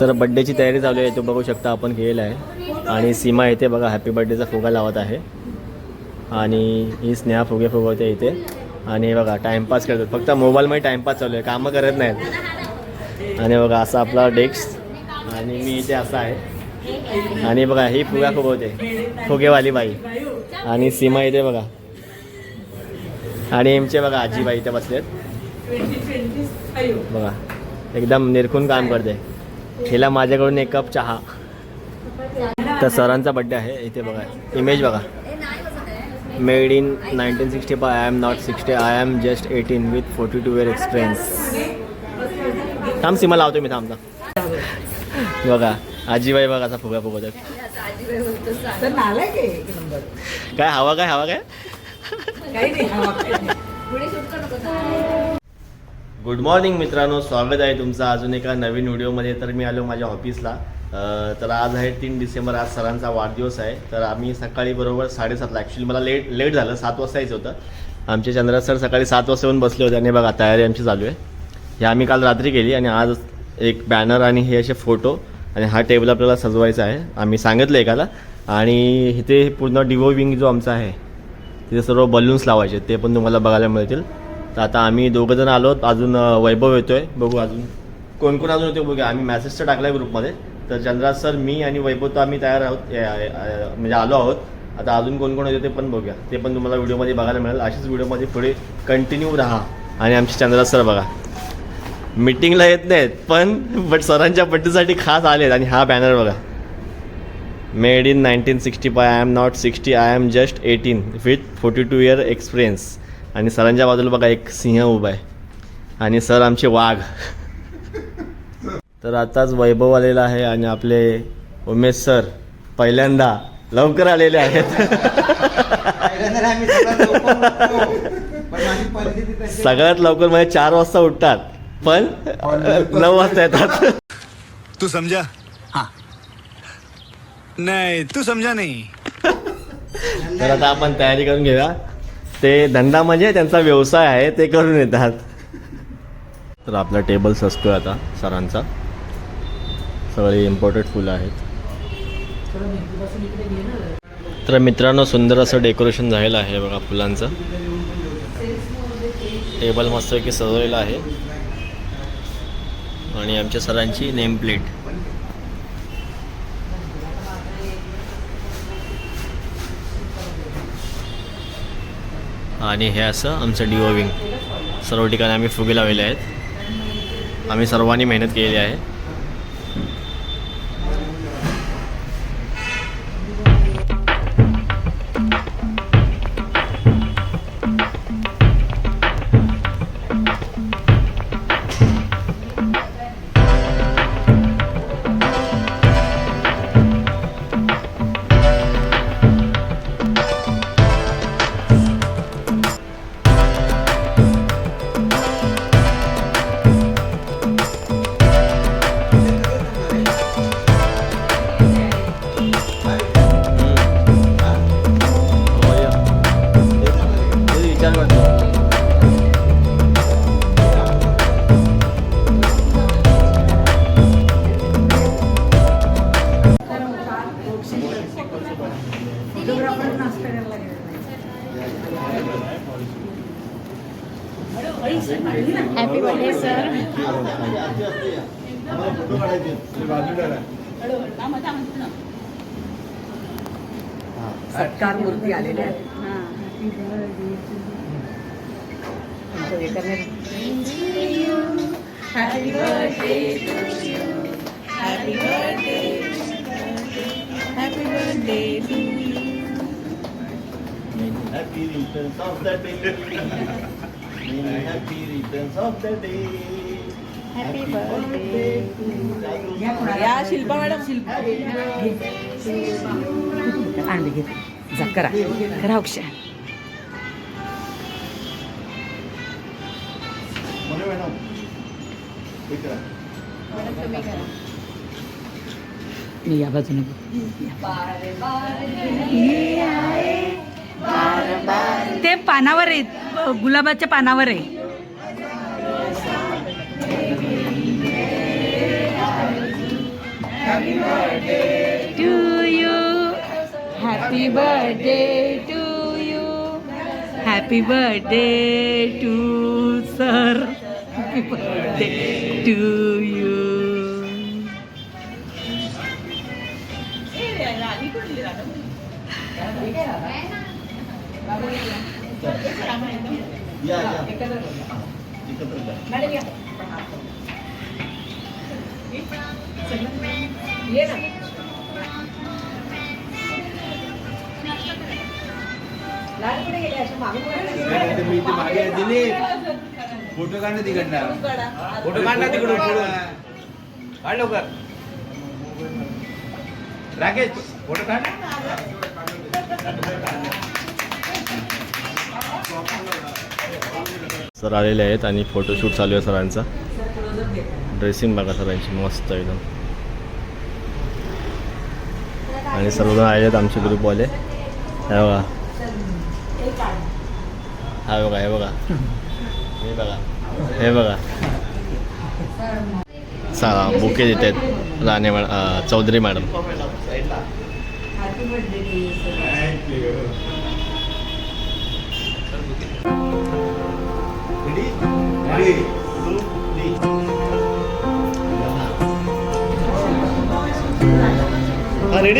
तर बड्डेची तयारी चालू आहे तो बघू शकता आपण केलेला आहे. आणि सीमा इथे बघा हॅपी बड्डेचा फुगा लावत आहे. आणि ही स्नेहा फुगे फुगवते इथे. आणि हे बघा टाइमपास करतात. फक्त मोबाईलमध्ये टाइमपास चालू आहे कामं करत नाहीत. आणि बघा असा आपला डेस्क आणि मी इथे असा आहे. आणि बघा ही फुगा फुगवते. फुगेवाली बाई. आणि सीमा इथे बघा. आणि एमचे बघा आजीबाई इथे बसलेत. बघा एकदम निरखून काम करते. हिला माझ्याकडून एक कप चहा. तर सरांचा बड्डे आहे इथे बघा. इमेज बघा. Made in nineteen sixty five I am not sixty I am just eighteen with forty two year experience थांब सीमा लावतो मी थांबता बघा आजीबाई बघा असा फुगा फुगवतात काय हवा काय हवा काय? गुड मॉर्निंग मित्रांनो. स्वागत आहे तुमचं अजून एका नवीन व्हिडिओमध्ये. तर मी आलो माझ्या ऑफिसला. तर आज आहे तीन डिसेंबर. आज सरांचा वाढदिवस आहे. तर आम्ही सकाळी बरोबर साडेसातला. ॲक्च्युली मला लेट लेट झालं. सात वाजता यायचं होतं. आमचे चंद्रा सर सकाळी सात वाजता येऊन बसले होते. आणि बघा तयारी आमची चालू आहे. हे आम्ही काल रात्री केली. आणि आज एक बॅनर आणि हे असे फोटो आणि हा टेबल आपल्याला सजवायचा आहे. आम्ही सांगितलं एकाला. आणि इथे पूर्ण डिवो विंग जो आमचा आहे तिथे सर्व बलून्स लावायचे ते पण तुम्हाला बघायला मिळतील. तर आता आम्ही दोघं जण आलो. अजून वैभव येतोय. बघू अजून. कोण कोण अजून येतो बघूया. आम्ही मॅसेज तर टाकला आहे ग्रुपमध्ये तर चंद्राज सर मी आणि वैभव तर आम्ही तयार आहोत. म्हणजे आलो आहोत. आता अजून कोण कोण येते ते पण बघूया. ते पण तुम्हाला व्हिडिओमध्ये बघायला मिळेल. अशीच व्हिडिओमध्ये पुढे कंटिन्यू राहा. आणि आमचे चंद्राज सर बघा. मीटिंगला येत नाहीत पण बट सरांच्या पट्टीसाठी खास आलेत. आणि हा बॅनर बघा. Made in nineteen sixty five I am not sixty I am just eighteen with forty two year experience आणि सरांच्या बाजूला बघा एक सिंह उभा आहे. आणि सर आमचे वाघ. तर आताच वैभव आलेला आहे आणि आपले उमेश सर पहिल्यांदा लवकर आलेले आहेत. पहिल्यांदा आम्ही सगळ्यात लवकर म्हणजे चार वाजता उठतात पण नऊ वाजता येतात. तू समझा हाँ. नहीं तू समझा नहीं. तर आता आपण तयारी करून घेऊया. ते धंदा म्हणजे त्यांचा व्यवसाय आहे ते करून येतात. तर आपला टेबल सजतोय आता सरांचा. सगळे इम्पॉर्टंट फुलं आहेत. तर मित्रांनो सुंदर असं डेकोरेशन झालेलं आहे बघा फुलांचं. टेबल मस्तपैकी सजवलेलं आहे. आणि आमच्या सरांची नेम प्लेट आणि हे असं आमचं डिओ विंग सर्व ठिकाणी आम्ही फुगे लावलेले आहेत. आम्ही सर्वांनी मेहनत केलेली आहे. हॅपी बर्थडे सर सत्कार मूर्ती आलेल्या आहेत त्यांचं हे करण्यात- Happy returns of the day. Many happy returns of the day. Happy birthday या कोणाला- या शिल्पा मॅडम. शिल्पा. अंडी घे. जा करा. करा अक्षय मी या बाजूने ते पानावर आहे गुलाबाच्या पानावर आहे. To you happy birthday to you happy birthday to sir happy birthday to photo काढणं तिकडनं फोटो काढणार तिकडून काढ लवकर राकेश फोटो काढ सर आलेले आहेत आणि फोटोशूट चालू आहे सरांचा. ड्रेसिंग बघा सरांची मस्त एकदम. आणि सर्वजण आले आहेत आमचे ग्रुपवाले हे बघा. हा बघा हे बघा. हे बघा. हे बघा. चला बुके देत आहेत. Rane madam Chaudhari madam. ready?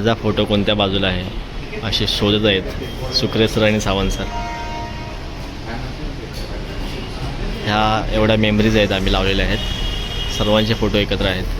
माझा फोटो कोणत्या बाजूला आहे? असे शोधत आहेत सुक्रे सर आणि सावंत सर. ह्या एवढ्या मेमरीज आहेत आम्ही लावलेल्या आहेत. सर्वांचे फोटो एकत्र आहेत.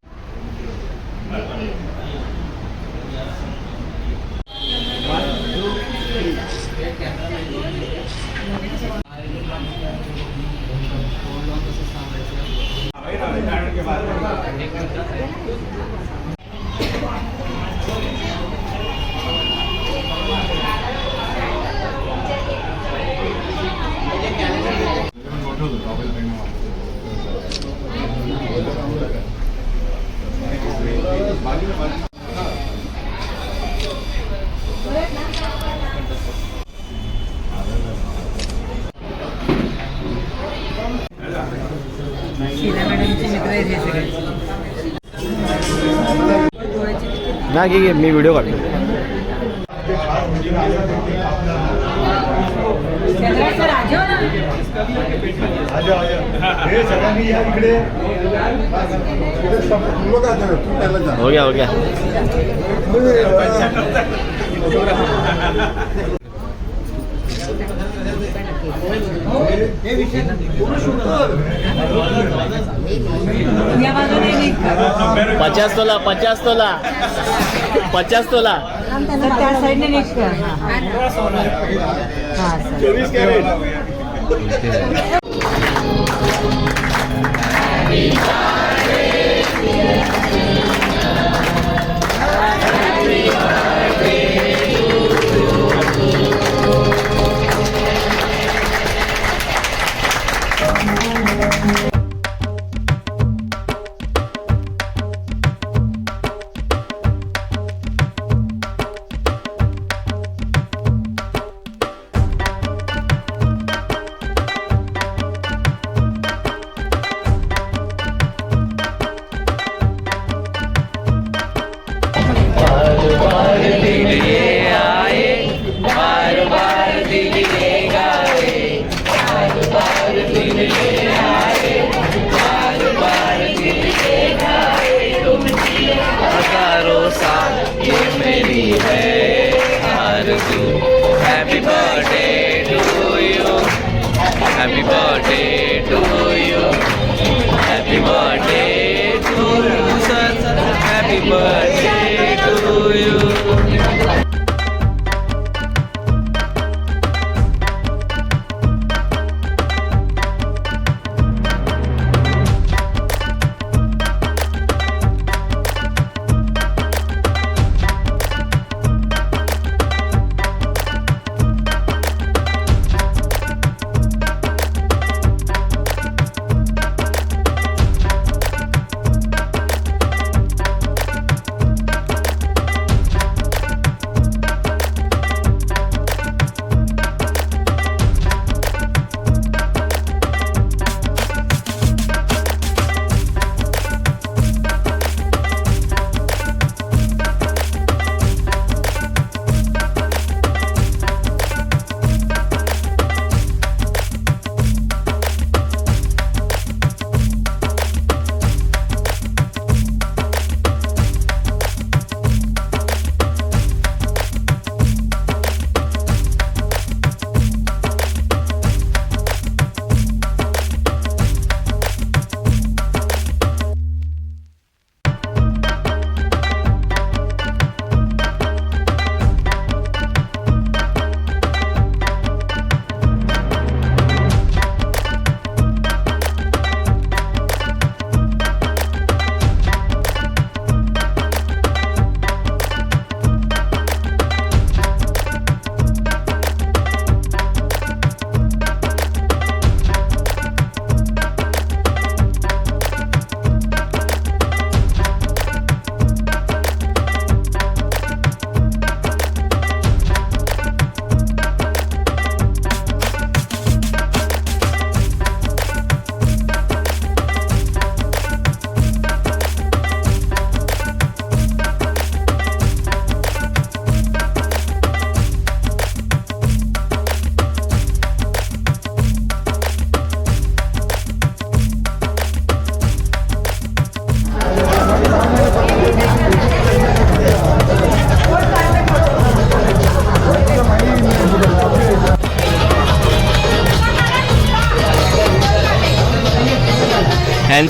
ना घे घे मी व्हिडिओ काढतो. हो गया हो गया पचास तोला पचास तोला. पचास तोला. त्या साईडने निघत हॅपी बर्थडे टू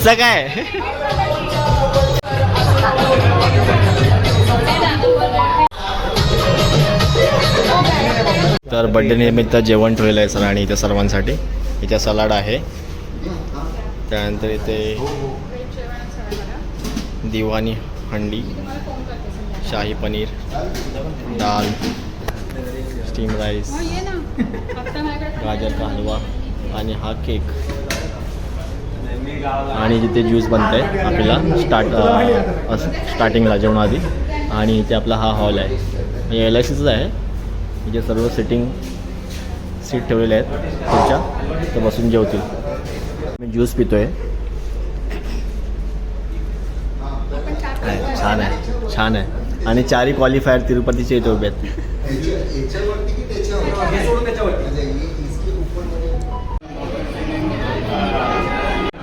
ह्यांचं काय? तर बड्डे निमित्त जेवण ठेवलेलं आहे सर आणि इथे सर्वांसाठी. इथे सलाड आहे. त्यानंतर इथे दिवाणी हंडी शाही पनीर दाल स्टीम राईस गाजर का हलवा आणि हा केक आणि जिथे ज्यूस बनत आहे आपल्याला स्टार्ट स्टार्टिंगला जेवणाआधी आणि इथे आपला हा हॉल आहे. एल आय सीचाच आहे. म्हणजे सर्व सिटिंग सीट ठेवलेले आहेत. खुर्च्या तर बसून जेवतील. मी ज्यूस पितो आहे छान आहे छान आहे. आणि चारही क्वालिफायर तिरुपतीचे इथे उभे आहेत.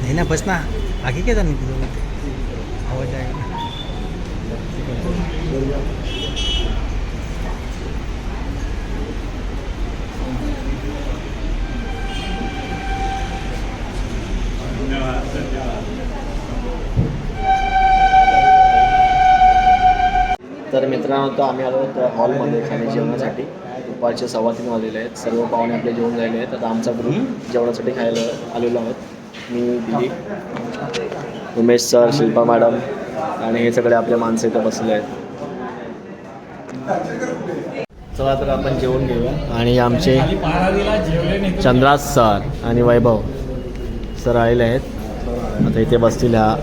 नाही ना बस ना. आगे क्या जाने तुझं? जरूरत आवाज आहे. तर मित्रांनो तो आम्ही आलो तर हॉलमध्ये खाणे जेवणासाठी. दुपारचे सव्वा तीन वाजलेले आहेत. सर्व पाहुणे आपले जेवण झालेले आहेत. आता आमचा ग्रुप जेवणासाठी खायला आलेलो आहोत. मी दिलीप उमेश सर शिल्पा मॅडम आणि हे सगळे आपले माणसं इथं बसले आहेत. चला तर आपण जेवण घेऊया. आणि आमचे चंद्रास सर आणि वैभव सर आलेले आहेत. आता इथे बसतील ह्या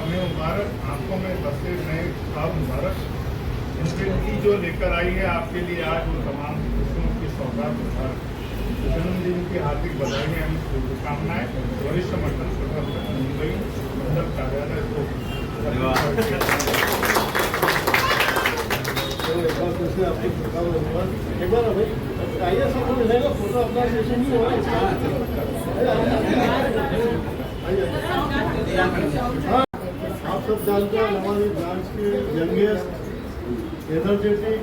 लम्हे मुबारक आँखों में बसे नए खाब मुबारक। की जो लेकर आई है आपके लिए आज वो तमाम खुशियों की सौगात मुबारक। जन्मदिन की हार्दिक बधाई एवं शुभकामनाएँ। वरिष्ठ मंडल संगठन मुंबई मंडल कार्यालय को एक बार भाई आइए सब लोग फ़ोटो अपना सेशन ही हाँ, सब हैं हमारी ब्रांच के यंगेस्ट एनर्जेटिक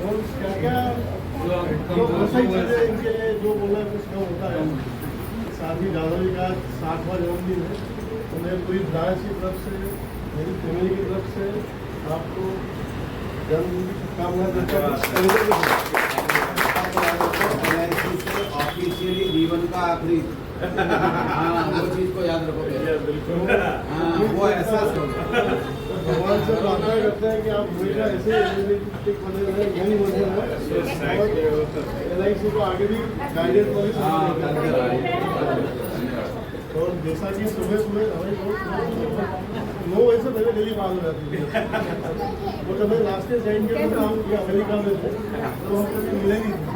और क्या क्या जो सारी चीज़ें इनके लिए जो बोला कुछ कम होता है साथ ही दादा जी का साठवां जन्मदिन है तो मैं पूरी ब्रांच की तरफ़ से मेरी फैमिली की तरफ़ से आपको जन्मदिन की शुभकामनाएँ देता हूँ ऑफिशियली जीवन का आखिरी हाँ वो चीज़ को याद रखोगे बिल्कुल। हाँ वो एहसास होगा भगवान से प्रार्थना करते हैं कि आप हमेशा ऐसे एनर्जेटिक बने रहे यंग बने रहे और एल आई सी को आगे भी गाइडेंस हाँ। और जैसा कि सुबह सुबह हमारी बहुत नौ बजे से पहले डेली बात हो जाती है। वो जब मैं लास्ट के किया था हम अमेरिका में। थे तो हम कभी मिले नहीं। थे